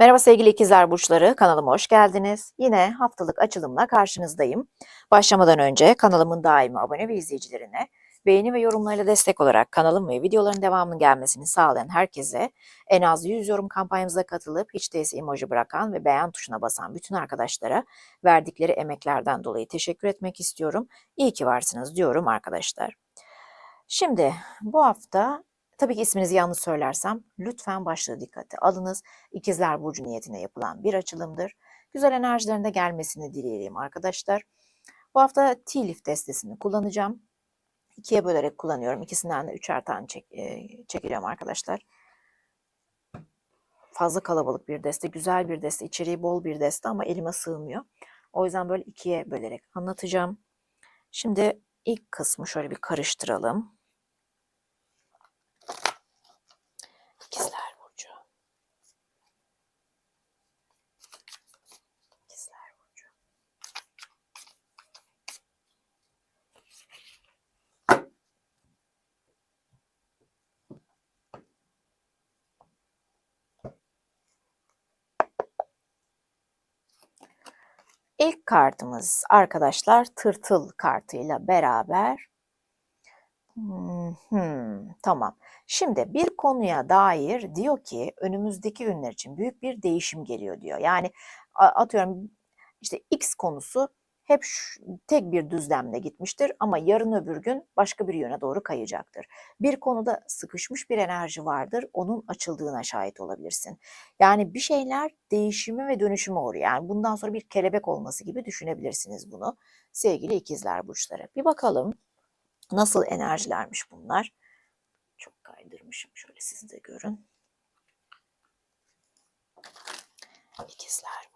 Merhaba sevgili ikizler burçları, kanalıma hoş geldiniz. Yine haftalık açılımla karşınızdayım. Başlamadan önce kanalımın daimi abone ve izleyicilerine beğeni ve yorumlarıyla destek olarak kanalım ve videoların devamının gelmesini sağlayan herkese en az 100 yorum kampanyamıza katılıp hiç değilse emoji bırakan ve beğen tuşuna basan bütün arkadaşlara verdikleri emeklerden dolayı teşekkür etmek istiyorum. İyi ki varsınız diyorum arkadaşlar. Şimdi bu hafta Tabii ki isminizi yanlış söylersem lütfen başlığı dikkate alınız. İkizler Burcu niyetine yapılan bir açılımdır. Güzel enerjilerin de gelmesini dileyelim arkadaşlar. Bu hafta T-Lif destesini kullanacağım. İkiye bölerek kullanıyorum. İkisinden de üçer tane çek, e, çekeceğim arkadaşlar. Fazla kalabalık bir deste, güzel bir deste, içeriği bol bir deste ama elime sığmıyor. O yüzden böyle ikiye bölerek anlatacağım. Şimdi ilk kısmı şöyle bir karıştıralım. İlk kartımız arkadaşlar tırtıl kartıyla beraber Hmm, hmm, tamam. Şimdi bir konuya dair diyor ki önümüzdeki günler için büyük bir değişim geliyor diyor. Yani atıyorum işte X konusu hep şu, tek bir düzlemde gitmiştir ama yarın öbür gün başka bir yöne doğru kayacaktır. Bir konuda sıkışmış bir enerji vardır, onun açıldığına şahit olabilirsin. Yani bir şeyler değişimi ve dönüşüme uğruyor. Yani bundan sonra bir kelebek olması gibi düşünebilirsiniz bunu sevgili ikizler burçları. Bir bakalım Nasıl enerjilermiş bunlar? Çok kaydırmışım. Şöyle siz de görün. İkizler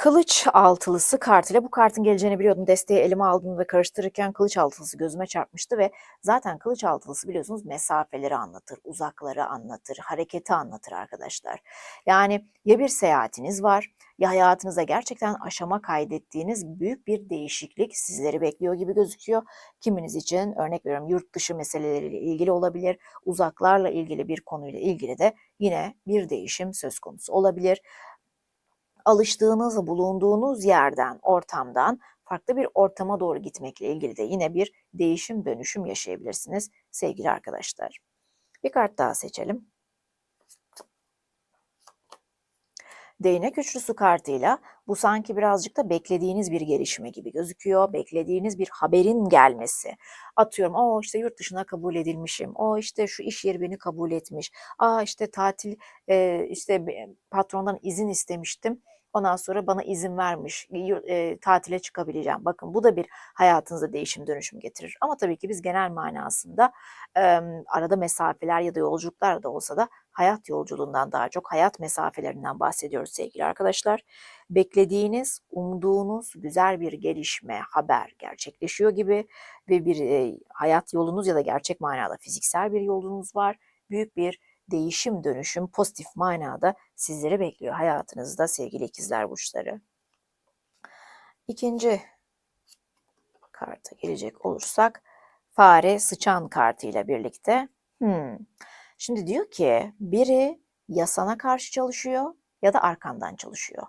Kılıç altılısı kartıyla bu kartın geleceğini biliyordum. Desteği elime aldım ve karıştırırken kılıç altılısı gözüme çarpmıştı ve zaten kılıç altılısı biliyorsunuz mesafeleri anlatır, uzakları anlatır, hareketi anlatır arkadaşlar. Yani ya bir seyahatiniz var ya hayatınıza gerçekten aşama kaydettiğiniz büyük bir değişiklik sizleri bekliyor gibi gözüküyor. Kiminiz için örnek veriyorum yurt dışı meseleleriyle ilgili olabilir, uzaklarla ilgili bir konuyla ilgili de yine bir değişim söz konusu olabilir alıştığınız, bulunduğunuz yerden, ortamdan farklı bir ortama doğru gitmekle ilgili de yine bir değişim dönüşüm yaşayabilirsiniz sevgili arkadaşlar. Bir kart daha seçelim. Değnek üçlüsü kartıyla bu sanki birazcık da beklediğiniz bir gelişme gibi gözüküyor. Beklediğiniz bir haberin gelmesi. Atıyorum o işte yurt dışına kabul edilmişim. O işte şu iş yeri beni kabul etmiş. Aa işte tatil işte patrondan izin istemiştim Ondan sonra bana izin vermiş, e, tatile çıkabileceğim. Bakın bu da bir hayatınızda değişim dönüşüm getirir. Ama tabii ki biz genel manasında e, arada mesafeler ya da yolculuklar da olsa da hayat yolculuğundan daha çok hayat mesafelerinden bahsediyoruz sevgili arkadaşlar. Beklediğiniz, umduğunuz güzel bir gelişme, haber gerçekleşiyor gibi ve bir e, hayat yolunuz ya da gerçek manada fiziksel bir yolunuz var. Büyük bir değişim dönüşüm pozitif manada sizleri bekliyor hayatınızda sevgili ikizler burçları. İkinci karta gelecek olursak fare sıçan kartıyla birlikte. Hmm. Şimdi diyor ki biri ya sana karşı çalışıyor ya da arkandan çalışıyor.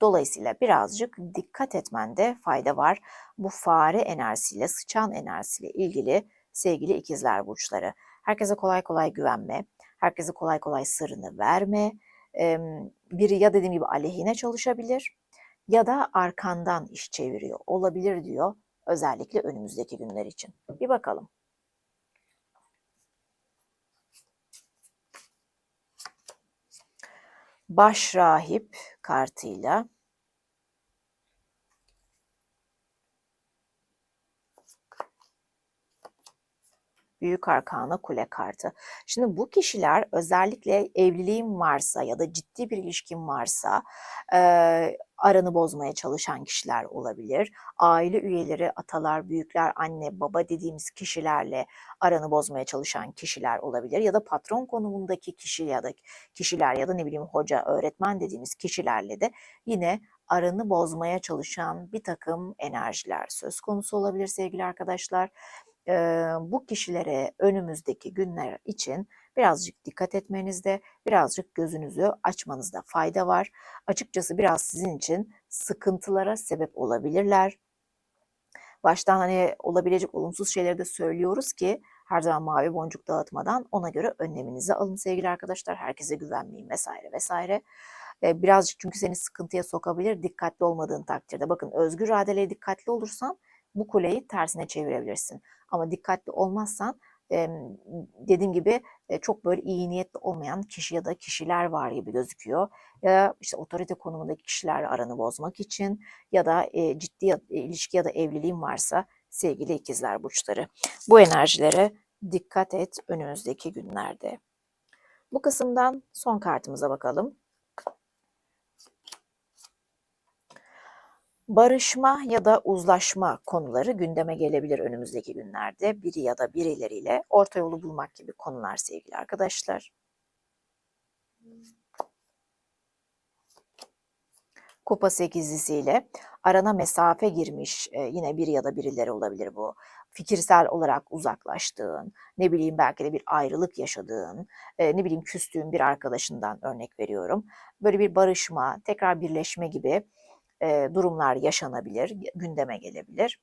Dolayısıyla birazcık dikkat etmende fayda var. Bu fare enerjisiyle, sıçan enerjisiyle ilgili sevgili ikizler burçları. Herkese kolay kolay güvenme, Herkese kolay kolay sırrını verme. Biri ya dediğim gibi aleyhine çalışabilir ya da arkandan iş çeviriyor olabilir diyor. Özellikle önümüzdeki günler için. Bir bakalım. Baş rahip kartıyla Büyük Arkana Kule kartı. Şimdi bu kişiler özellikle evliliğin varsa ya da ciddi bir ilişkin varsa e, aranı bozmaya çalışan kişiler olabilir. Aile üyeleri, atalar, büyükler, anne, baba dediğimiz kişilerle aranı bozmaya çalışan kişiler olabilir. Ya da patron konumundaki kişi ya da kişiler ya da ne bileyim hoca, öğretmen dediğimiz kişilerle de yine aranı bozmaya çalışan bir takım enerjiler söz konusu olabilir sevgili arkadaşlar bu kişilere önümüzdeki günler için birazcık dikkat etmenizde, birazcık gözünüzü açmanızda fayda var. Açıkçası biraz sizin için sıkıntılara sebep olabilirler. Baştan hani olabilecek olumsuz şeyleri de söylüyoruz ki her zaman mavi boncuk dağıtmadan ona göre önleminizi alın sevgili arkadaşlar. Herkese güvenmeyin vesaire vesaire. Birazcık çünkü seni sıkıntıya sokabilir dikkatli olmadığın takdirde. Bakın özgür iradeyle dikkatli olursan bu kuleyi tersine çevirebilirsin. Ama dikkatli olmazsan dediğim gibi çok böyle iyi niyetli olmayan kişi ya da kişiler var gibi gözüküyor. Ya işte otorite konumundaki kişilerle aranı bozmak için ya da ciddi ilişki ya da evliliğin varsa sevgili ikizler burçları. Bu enerjilere dikkat et önümüzdeki günlerde. Bu kısımdan son kartımıza bakalım. Barışma ya da uzlaşma konuları gündeme gelebilir önümüzdeki günlerde. Biri ya da birileriyle orta yolu bulmak gibi konular sevgili arkadaşlar. Kupa sekizlisiyle arana mesafe girmiş e, yine biri ya da birileri olabilir bu. Fikirsel olarak uzaklaştığın, ne bileyim belki de bir ayrılık yaşadığın, e, ne bileyim küstüğün bir arkadaşından örnek veriyorum. Böyle bir barışma, tekrar birleşme gibi e, durumlar yaşanabilir, gündeme gelebilir.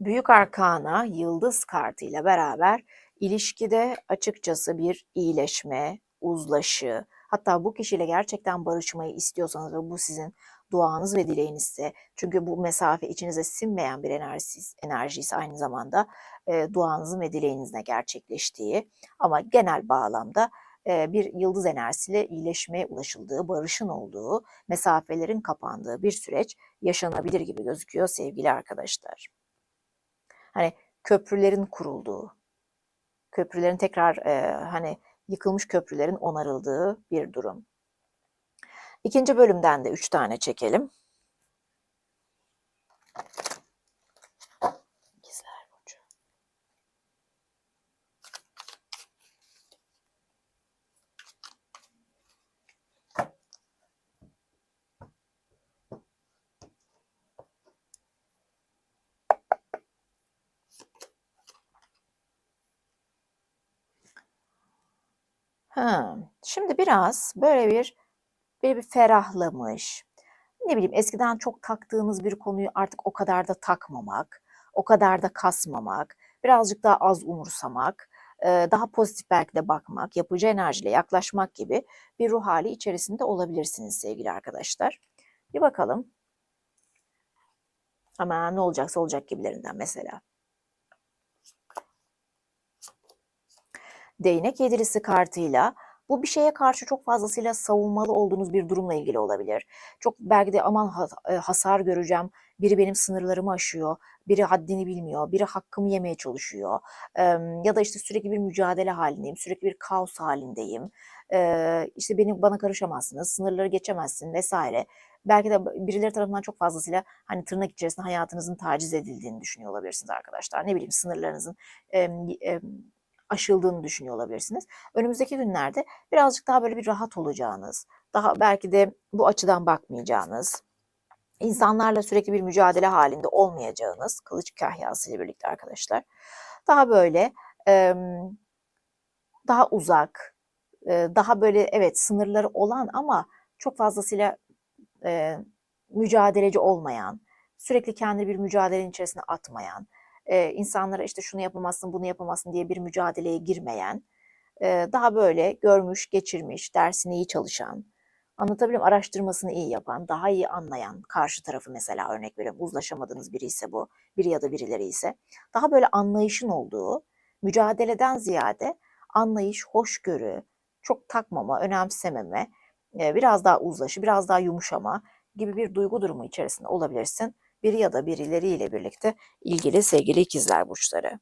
Büyük Arkana Yıldız kartı ile beraber ilişkide açıkçası bir iyileşme, uzlaşı, hatta bu kişiyle gerçekten barışmayı istiyorsanız ve bu sizin duanız ve dileğinizse çünkü bu mesafe içinize sinmeyen bir enerji, enerji ise aynı zamanda e, duanızın ve dileğinizle gerçekleştiği ama genel bağlamda bir yıldız enerjisiyle iyileşmeye ulaşıldığı, barışın olduğu, mesafelerin kapandığı bir süreç yaşanabilir gibi gözüküyor sevgili arkadaşlar. Hani köprülerin kurulduğu, köprülerin tekrar e, hani yıkılmış köprülerin onarıldığı bir durum. İkinci bölümden de üç tane çekelim. Şimdi biraz böyle bir böyle bir ferahlamış. Ne bileyim eskiden çok taktığınız bir konuyu artık o kadar da takmamak, o kadar da kasmamak, birazcık daha az umursamak, daha pozitif belki de bakmak, yapıcı enerjiyle yaklaşmak gibi bir ruh hali içerisinde olabilirsiniz sevgili arkadaşlar. Bir bakalım. Ama ne olacaksa olacak gibilerinden mesela. Değnek yedilisi kartıyla bu bir şeye karşı çok fazlasıyla savunmalı olduğunuz bir durumla ilgili olabilir. Çok belki de aman e, hasar göreceğim, biri benim sınırlarımı aşıyor, biri haddini bilmiyor, biri hakkımı yemeye çalışıyor. Ya da işte sürekli bir mücadele halindeyim, sürekli bir kaos halindeyim. İşte beni bana karışamazsınız, sınırları geçemezsin vesaire. Belki de birileri tarafından çok fazlasıyla hani tırnak içerisinde hayatınızın taciz edildiğini düşünüyor olabilirsiniz arkadaşlar. Ne bileyim sınırlarınızın aşıldığını düşünüyor olabilirsiniz. Önümüzdeki günlerde birazcık daha böyle bir rahat olacağınız, daha belki de bu açıdan bakmayacağınız, insanlarla sürekli bir mücadele halinde olmayacağınız, kılıç kahyası ile birlikte arkadaşlar, daha böyle daha uzak, daha böyle evet sınırları olan ama çok fazlasıyla mücadeleci olmayan, sürekli kendi bir mücadelenin içerisine atmayan, e, insanlara işte şunu yapamazsın, bunu yapamazsın diye bir mücadeleye girmeyen, e, daha böyle görmüş, geçirmiş, dersini iyi çalışan, anlatabilirim araştırmasını iyi yapan, daha iyi anlayan karşı tarafı mesela örnek veriyorum uzlaşamadığınız biri ise bu, biri ya da birileri ise daha böyle anlayışın olduğu, mücadeleden ziyade anlayış, hoşgörü, çok takmama, önemsememe, biraz daha uzlaşı, biraz daha yumuşama gibi bir duygu durumu içerisinde olabilirsin biri ya da birileriyle birlikte ilgili sevgili ikizler burçları.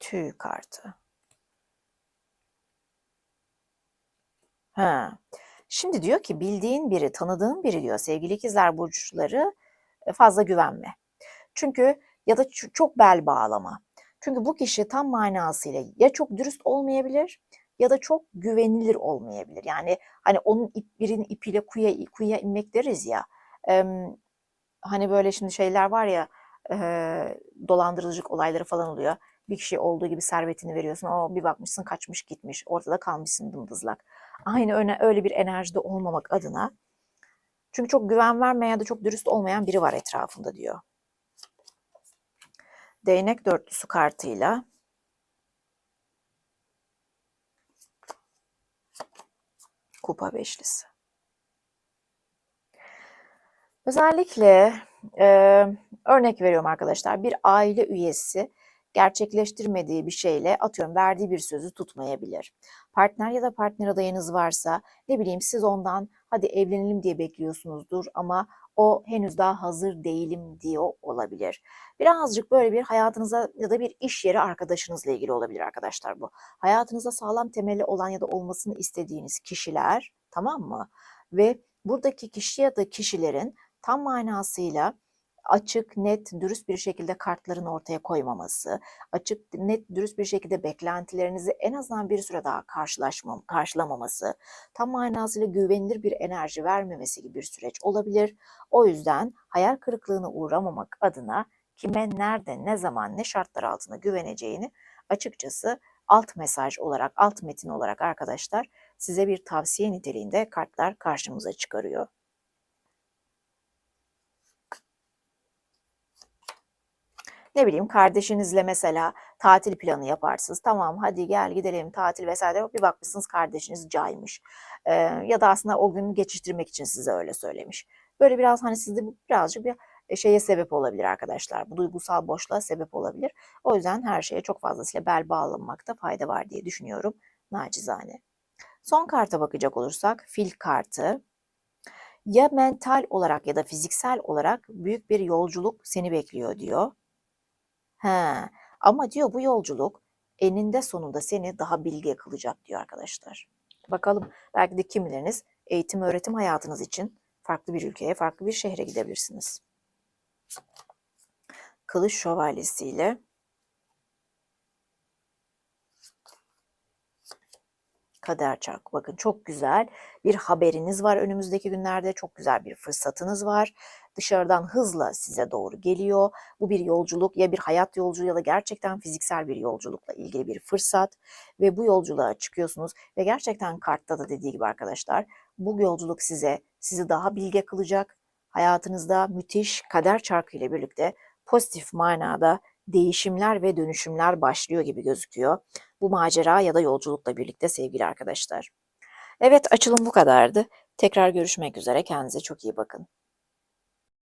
Tüy kartı. Ha. Şimdi diyor ki bildiğin biri, tanıdığın biri diyor sevgili ikizler burçları e, fazla güvenme. Çünkü ya da çok bel bağlama. Çünkü bu kişi tam manasıyla ya çok dürüst olmayabilir ya da çok güvenilir olmayabilir. Yani hani onun ip, birinin ipiyle kuyuya, kuyuya inmek deriz ya. Em, hani böyle şimdi şeyler var ya e, dolandırıcılık olayları falan oluyor. Bir kişi olduğu gibi servetini veriyorsun. O bir bakmışsın kaçmış gitmiş. Ortada kalmışsın dımdızlak. Aynı öyle, öyle bir enerjide olmamak adına. Çünkü çok güven vermeyen ya da çok dürüst olmayan biri var etrafında diyor. Değnek dörtlüsü kartıyla kupa beşlisi. Özellikle e, örnek veriyorum arkadaşlar bir aile üyesi gerçekleştirmediği bir şeyle atıyorum verdiği bir sözü tutmayabilir. Partner ya da partner adayınız varsa ne bileyim siz ondan hadi evlenelim diye bekliyorsunuzdur ama o henüz daha hazır değilim diyor olabilir. Birazcık böyle bir hayatınıza ya da bir iş yeri arkadaşınızla ilgili olabilir arkadaşlar bu. Hayatınızda sağlam temeli olan ya da olmasını istediğiniz kişiler tamam mı? Ve buradaki kişi ya da kişilerin tam manasıyla açık, net, dürüst bir şekilde kartlarını ortaya koymaması, açık, net, dürüst bir şekilde beklentilerinizi en azından bir süre daha karşılaşmam, karşılamaması, tam manasıyla güvenilir bir enerji vermemesi gibi bir süreç olabilir. O yüzden hayal kırıklığına uğramamak adına kime, nerede, ne zaman, ne şartlar altında güveneceğini açıkçası alt mesaj olarak, alt metin olarak arkadaşlar size bir tavsiye niteliğinde kartlar karşımıza çıkarıyor. Ne bileyim kardeşinizle mesela tatil planı yaparsınız. Tamam hadi gel gidelim tatil vesaire. Bir bakmışsınız kardeşiniz caymış. Ee, ya da aslında o gün geçiştirmek için size öyle söylemiş. Böyle biraz hani sizde birazcık bir e, şeye sebep olabilir arkadaşlar. Bu duygusal boşluğa sebep olabilir. O yüzden her şeye çok fazlasıyla bel bağlamakta fayda var diye düşünüyorum nacizane. Son karta bakacak olursak fil kartı. Ya mental olarak ya da fiziksel olarak büyük bir yolculuk seni bekliyor diyor. He, ama diyor bu yolculuk eninde sonunda seni daha bilge kılacak diyor arkadaşlar. Bakalım belki de kimileriniz eğitim öğretim hayatınız için farklı bir ülkeye, farklı bir şehre gidebilirsiniz. Kılıç şövalyesiyle kader çarkı. Bakın çok güzel bir haberiniz var önümüzdeki günlerde. Çok güzel bir fırsatınız var. Dışarıdan hızla size doğru geliyor. Bu bir yolculuk ya bir hayat yolculuğu ya da gerçekten fiziksel bir yolculukla ilgili bir fırsat. Ve bu yolculuğa çıkıyorsunuz ve gerçekten kartta da dediği gibi arkadaşlar bu yolculuk size sizi daha bilge kılacak. Hayatınızda müthiş kader çarkı ile birlikte pozitif manada değişimler ve dönüşümler başlıyor gibi gözüküyor. Bu macera ya da yolculukla birlikte sevgili arkadaşlar. Evet açılım bu kadardı. Tekrar görüşmek üzere. Kendinize çok iyi bakın.